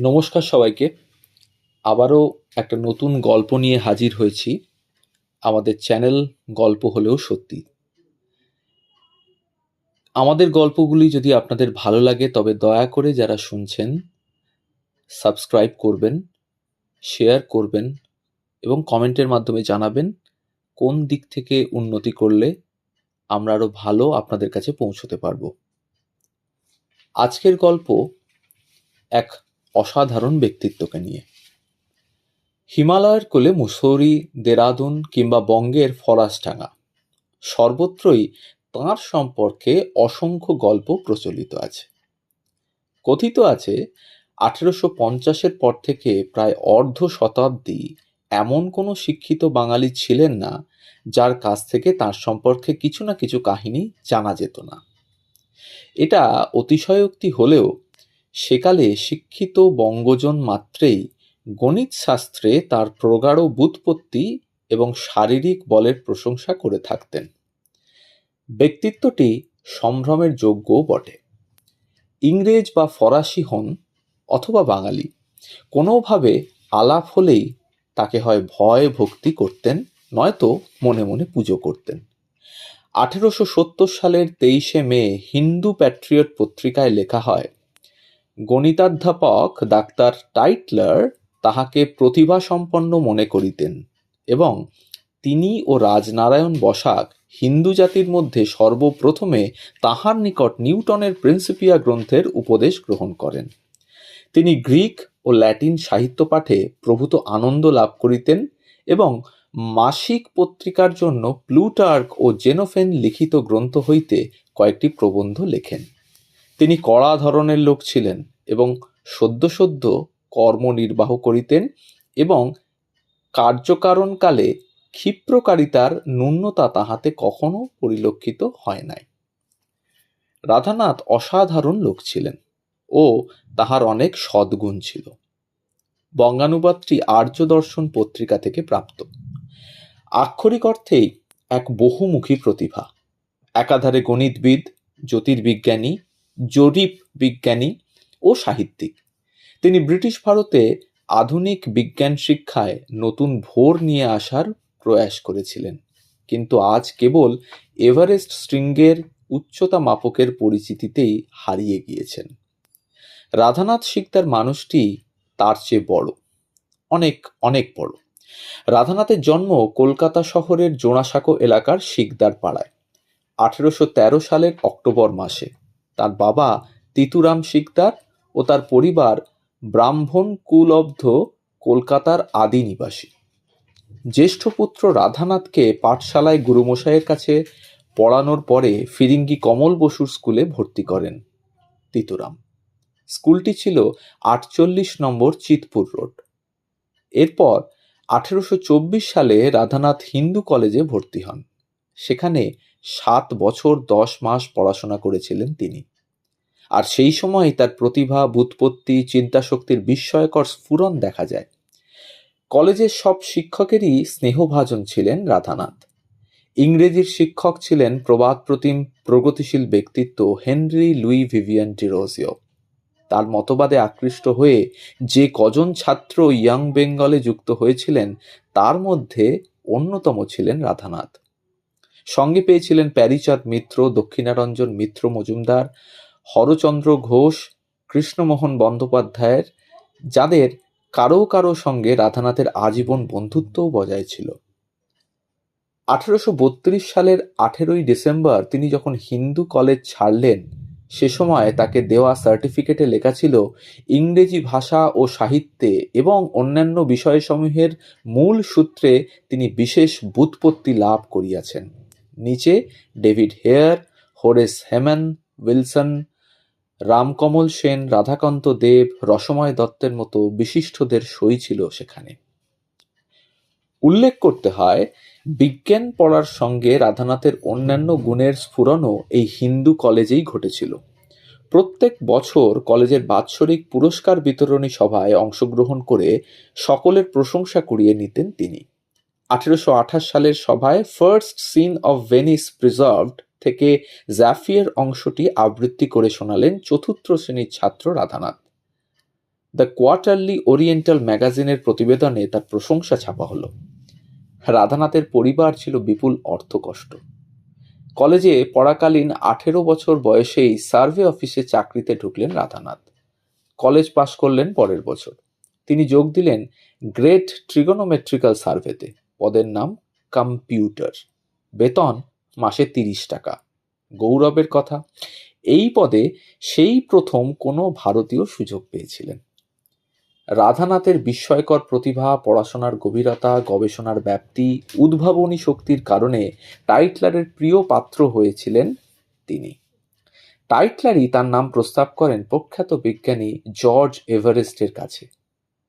নমস্কার সবাইকে। আবারও একটা নতুন গল্প নিয়ে হাজির হয়েছি। আমাদের চ্যানেল গল্প হলেও সত্যি। আমাদের গল্পগুলি যদি আপনাদের ভালো লাগে, তবে দয়া করে যারা শুনছেন, সাবস্ক্রাইব করবেন, শেয়ার করবেন এবং কমেন্টের মাধ্যমে জানাবেন কোন দিক থেকে উন্নতি করলে আমরা আরও ভালো আপনাদের কাছে পৌঁছতে পারব। আজকের গল্প এক অসাধারণ ব্যক্তিত্বকে নিয়ে। হিমালয়ের কোলে মুসৌরি, দেরাদুন কিংবা বঙ্গের ফরাসডাঙ্গা, সর্বত্রই তাঁর সম্পর্কে অসংখ্য গল্প প্রচলিত আছে। কথিত আছে, আঠেরোশো পঞ্চাশের পর থেকে প্রায় অর্ধ শতাব্দী এমন কোনো শিক্ষিত বাঙালি ছিলেন না, যার কাছ থেকে তার সম্পর্কে কিছু না কিছু কাহিনী জানা যেত না। এটা অতিশয়োক্তি হলেও সেকালে শিক্ষিত বঙ্গজন মাত্রেই গণিত শাস্ত্রে তার প্রগাঢ় বুৎপত্তি এবং শারীরিক বলের প্রশংসা করে থাকতেন। ব্যক্তিত্বটি সম্ভ্রমের যোগ্যও বটে। ইংরেজ বা ফরাসি হন অথবা বাঙালি, কোনোভাবে আলাপ হলেই তাকে হয় ভয় ভক্তি করতেন, নয়তো মনে মনে পুজো করতেন। আঠেরোশো সত্তর সালের তেইশে মে হিন্দু প্যাট্রিয়ট পত্রিকায় লেখা হয় গণিতাধ্যাপক ডাক্তার টাইটলার তাহাকে প্রতিভাসম্পন্ন মনে করিতেন এবং তিনি ও রাজনারায়ণ বসাক হিন্দু জাতির মধ্যে সর্বপ্রথমে তাহার নিকট নিউটনের প্রিন্সিপিয়া গ্রন্থের উপদেশ গ্রহণ করেন। তিনি গ্রিক ও ল্যাটিন সাহিত্য পাঠে প্রভূত আনন্দ লাভ করিতেন এবং মাসিক পত্রিকার জন্য প্লুটার্ক ও জেনোফেন লিখিত গ্রন্থ হইতে কয়েকটি প্রবন্ধ লেখেন। তিনি কড়া ধরনের লোক ছিলেন এবং সদ্য সদ্য কর্ম নির্বাহ করিতেন এবং কার্যকারণকালে ক্ষিপ্রকারিতার ন্যূনতা তাহাতে কখনো পরিলক্ষিত হয় নাই। রাধানাথ অসাধারণ লোক ছিলেন ও তাহার অনেক সদ্গুণ ছিল। বঙ্গানুবাদটি আর্য দর্শন পত্রিকা থেকে প্রাপ্ত। আক্ষরিক অর্থেই এক বহুমুখী প্রতিভা। একাধারে গণিতবিদ, জ্যোতির্বিজ্ঞানী জরিপ বিজ্ঞানী ও সাহিত্যিক। তিনি ব্রিটিশ ভারতে আধুনিক বিজ্ঞান শিক্ষায় নতুন ভোর নিয়ে আসার প্রয়াস করেছিলেন। কিন্তু আজ কেবল এভারেস্ট শৃঙ্গের উচ্চতা মাপকের পরিচিতিতেই হারিয়ে গিয়েছেন। রাধানাথ শিকদার মানুষটি তার চেয়ে বড়, অনেক অনেক বড়। রাধানাথের জন্ম কলকাতা শহরের জোড়াসাঁকো এলাকার শিকদার পাড়ায় আঠেরোশো তেরো সালের অক্টোবর মাসে। তার বাবা তিতুরাম শিকদার ও তার পরিবার ব্রাহ্মণ কুলব্ধ কলকাতার আদি নিবাসী। জ্যেষ্ঠ পুত্র রাধানাথকে পাঠশালায় গুরুমশাইয়ের কাছে পড়ানোর পরে ফিরিঙ্গি কমল বসুর স্কুলে ভর্তি করেন তিতুরাম। স্কুলটি ছিল আটচল্লিশ নম্বর চিতপুর রোড। এরপর আঠেরোশো চব্বিশ সালে রাধানাথ হিন্দু কলেজে ভর্তি হন। সেখানে সাত বছর দশ মাস পড়াশোনা করেছিলেন তিনি। আর সেই সময় তার প্রতিভা, বুৎপত্তি, চিন্তাশক্তির বিস্ময়কর স্ফুরণ দেখা যায়। কলেজের সব শিক্ষকেরই স্নেহভাজন ছিলেন রাধানাথ। ইংরেজির শিক্ষক ছিলেন প্রবাদ প্রতিম, প্রগতিশীল ব্যক্তিত্ব হেনরি লুই ভিভিয়ান ডিরোজিও তার মতবাদে আকৃষ্ট হয়ে যে কজন ছাত্র ইয়াং বেঙ্গলে যুক্ত হয়েছিলেন, তার মধ্যে অন্যতম ছিলেন রাধানাথ। সঙ্গে পেয়েছিলেন প্যারিচাঁদ মিত্র, দক্ষিণারঞ্জন মিত্র মজুমদার হরচন্দ্র ঘোষ, কৃষ্ণমোহন বন্দ্যোপাধ্যায়ের, যাদের কারও কারও সঙ্গে রাধানাথের আজীবন বন্ধুত্বও বজায় ছিল। আঠেরোশো বত্রিশ সালের আঠেরোই ডিসেম্বর তিনি যখন হিন্দু কলেজ ছাড়লেন, সে সময় তাকে দেওয়া সার্টিফিকেটে লেখা ছিল ইংরেজি ভাষা ও সাহিত্যে এবং অন্যান্য বিষয়সমূহের মূল সূত্রে তিনি বিশেষ বুৎপত্তি লাভ করিয়াছেন। নিচে David Hare Horace Hayman Wilson Ramkamal Sen, Radhakanta Deb, Rasamay দত্তের মতো বিশিষ্টদের সই ছিল সেখানে। উল্লেখ করতে হয়, বিজ্ঞান পড়ার সঙ্গে রাধানাথের অন্যান্য গুণের স্ফুরণও এই হিন্দু কলেজেই ঘটেছিল। প্রত্যেক বছর কলেজের বাৎসরিক পুরস্কার বিতরণী সভায় অংশগ্রহণ করে সকলের প্রশংসা কুড়িয়ে নিতেন তিনি। আঠেরোশো আঠাশ সালের সভায় first scene of Venice preserved থেকে জ্যাফিয়ার অংশটি আবৃত্তি করে শোনালেন চতুর্থ শ্রেণির ছাত্র রাধানাথ। দ্য কোয়ার্টারলি ওরিয়েন্টাল ম্যাগাজিনের প্রতিবেদনে তার প্রশংসা ছাপা হলো। রাধানাথের পরিবার ছিল বিপুল অর্থকষ্ট। কলেজে পড়াকালীন আঠেরো বছর বয়সেই সার্ভে অফিসে চাকরিতে ঢুকলেন রাধানাথ। কলেজ পাশ করলেন পরের বছর। তিনি যোগ দিলেন গ্রেট ট্রিগোনোমেট্রিক্যাল সার্ভেতে। পদের নাম কম্পিউটার। বেতন মাসে তিরিশ টাকা। গৌরবের কথা, এই পদে সেই প্রথম কোনো ভারতীয় সুযোগ পেয়েছিলেন। রাধানাথের বিস্ময়কর প্রতিভা, পড়াশোনার গভীরতা, গবেষণার ব্যাপ্তি, উদ্ভাবনী শক্তির কারণে টাইটলারের প্রিয় পাত্র হয়েছিলেন তিনি। টাইটলারই তার নাম প্রস্তাব করেন প্রখ্যাত বিজ্ঞানী জর্জ এভারেস্টের কাছে,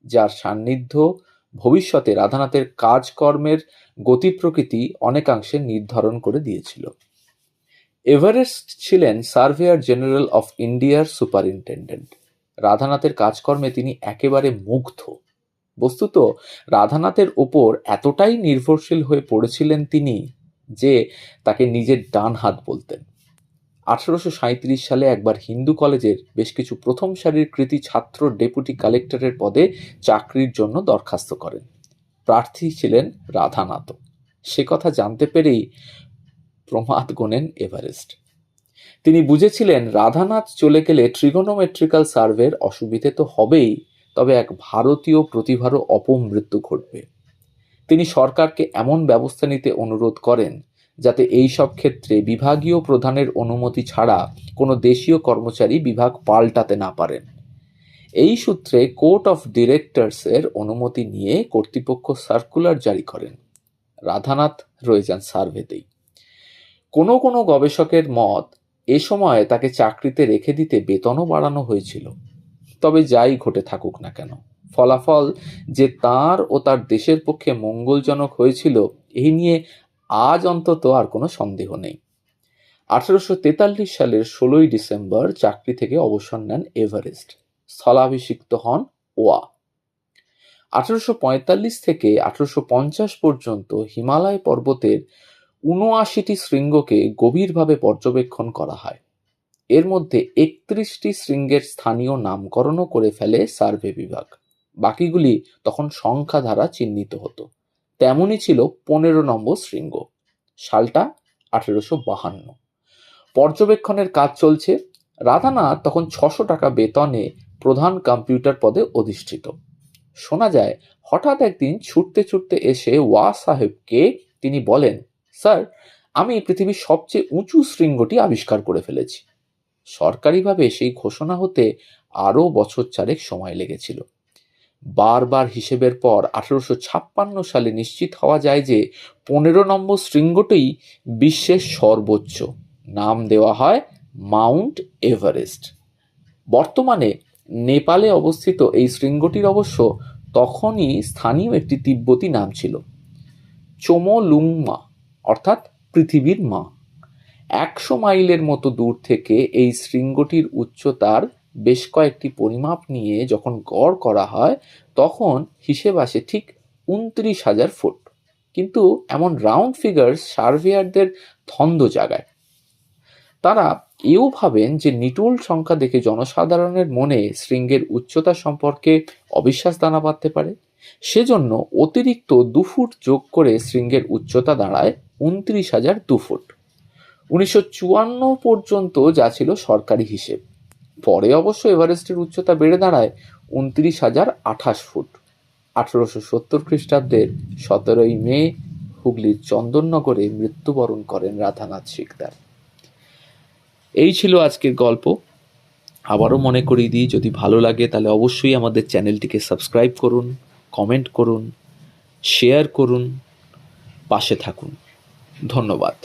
যার সান্নিধ্য ভবিষ্যতে রাধানাথের কাজকর্মের গতি প্রকৃতি অনেকাংশে নির্ধারণ করে দিয়েছিল। এভারেস্ট ছিলেন সার্ভেয়ার জেনারেল অফ ইন্ডিয়ার সুপারিনটেন্ডেন্ট। রাধানাথের কাজকর্মে তিনি একেবারে মুগ্ধ। বস্তুত, রাধানাথের ওপর এতটাই নির্ভরশীল হয়ে পড়েছিলেন তিনি যে তাকে নিজের ডান হাত বলতেন। আঠারোশো সালে একবার হিন্দু কলেজের বেশ কিছু প্রথম সারির কৃতি ছাত্র ডেপুটি কালেক্টরের পদে চাকরির জন্য দরখাস্ত করেন। প্রার্থী ছিলেন রাধানাথ। সে কথা জানতে পেরেই প্রমাদ গোনেন এভারেস্ট। তিনি বুঝেছিলেন, রাধানাথ চলে গেলে ট্রিগোনোমেট্রিক্যাল সার্ভের অসুবিধে তো হবেই, তবে এক ভারতীয় প্রতিভারও অপমৃত্যু ঘটবে। তিনি সরকারকে এমন ব্যবস্থা নিতে অনুরোধ করেন যাতে এই সব ক্ষেত্রে বিভাগীয় প্রধানের অনুমতি ছাড়া কোনো দেশীয় কর্মচারী বিভাগ পাল্টাতে না পারেন। এই সূত্রে কোর্ট অফ ডিরেক্টরসের অনুমতি নিয়ে কর্তৃপক্ষ সার্কুলার জারি করেন। রাধানাথ রয়ে যান সার্ভেতেই। কোনো কোনো গবেষকের মত, এ সময় তাকে চাকরিতে রেখে দিতে বেতনও বাড়ানো হয়েছিল। তবে যাই ঘটে থাকুক না কেন, ফলাফল যে তার ও তার দেশের পক্ষে মঙ্গলজনক হয়েছিল, এই নিয়ে আজ অন্তত আর কোনো সন্দেহ নেই। আঠারোশো তেতাল্লিশ সালের ষোলোই ডিসেম্বর চাকরি থেকে অবসর নেন এভারেস্ট। স্থলাভিষিক্ত হন ওয়া। আঠারোশো পঁয়তাল্লিশ থেকে আঠারোশো পঞ্চাশ পর্যন্ত হিমালয় পর্বতের উনআশিটি শৃঙ্গকে গভীরভাবে পর্যবেক্ষণ করা হয়। এর মধ্যে একত্রিশটি শৃঙ্গের স্থানীয় নামকরণও করে ফেলে সার্ভে বিভাগ। বাকিগুলি তখন সংখ্যা দ্বারা চিহ্নিত হতো। তেমনই ছিল পনেরো নম্বর শৃঙ্গ। সালটা আঠেরোশো বাহান্ন। পর্যবেক্ষণের কাজ চলছে। রাধানাথ তখন ছশো টাকা বেতনে প্রধান কম্পিউটার পদে অধিষ্ঠিত। শোনা যায়, হঠাৎ একদিন ছুটতে ছুটতে এসে ওয়া সাহেবকে তিনি বলেন, স্যার, আমি পৃথিবীর সবচেয়ে উঁচু শৃঙ্গটি আবিষ্কার করে ফেলেছি। সরকারিভাবে সেই ঘোষণা হতে আরও বছর চারেক সময় লেগেছিল। বারবার হিসেবের পর আঠেরোশো ছাপ্পান্ন সালে নিশ্চিত হওয়া যায় যে পনেরো নম্বর শৃঙ্গটিই বিশ্বের সর্বোচ্চ। নাম দেওয়া হয় মাউন্ট এভারেস্ট। বর্তমানে নেপালে অবস্থিত এই শৃঙ্গটির অবশ্য তখনই স্থানীয় একটি তিব্বতী নাম ছিল। চোমোলুংমা, অর্থাৎ পৃথিবীর মা। একশো মাইলের মতো দূর থেকে এই শৃঙ্গটির উচ্চতার বেশ কয়েকটি পরিমাপ নিয়ে যখন গড় করা হয়, তখন হিসেব আসে ঠিক উনত্রিশ হাজার ফুট। কিন্তু এমন রাউন্ড ফিগার সার্ভেয়ারদের ধন্দ জাগায়। তারা এও ভাবেন যে নিটুল সংখ্যা দেখে জনসাধারণের মনে শৃঙ্গের উচ্চতা সম্পর্কে অবিশ্বাস দানা বাঁধতে পারে। সেজন্য অতিরিক্ত দু ফুট যোগ করে শৃঙ্গের উচ্চতা দাঁড়ায় উনত্রিশ হাজার দু ফুট। উনিশশো চুয়ান্ন পর্যন্ত যা ছিল সরকারি হিসেব। পরে অবশ্য এভারেস্টের উচ্চতা বেড়ে দাঁড়ায় উনত্রিশ হাজার আঠাশ ফুট। আঠারোশো সত্তর খ্রিস্টাব্দের সতেরোই মে হুগলির চন্দননগরে মৃত্যুবরণ করেন রাধানাথ শিকদার। এই ছিল আজকের গল্প। আবারও মনে করিয়ে দিই, যদি ভালো লাগে তাহলে অবশ্যই আমাদের চ্যানেলটিকে সাবস্ক্রাইব করুন, কমেন্ট করুন, শেয়ার করুন, পাশে থাকুন। ধন্যবাদ।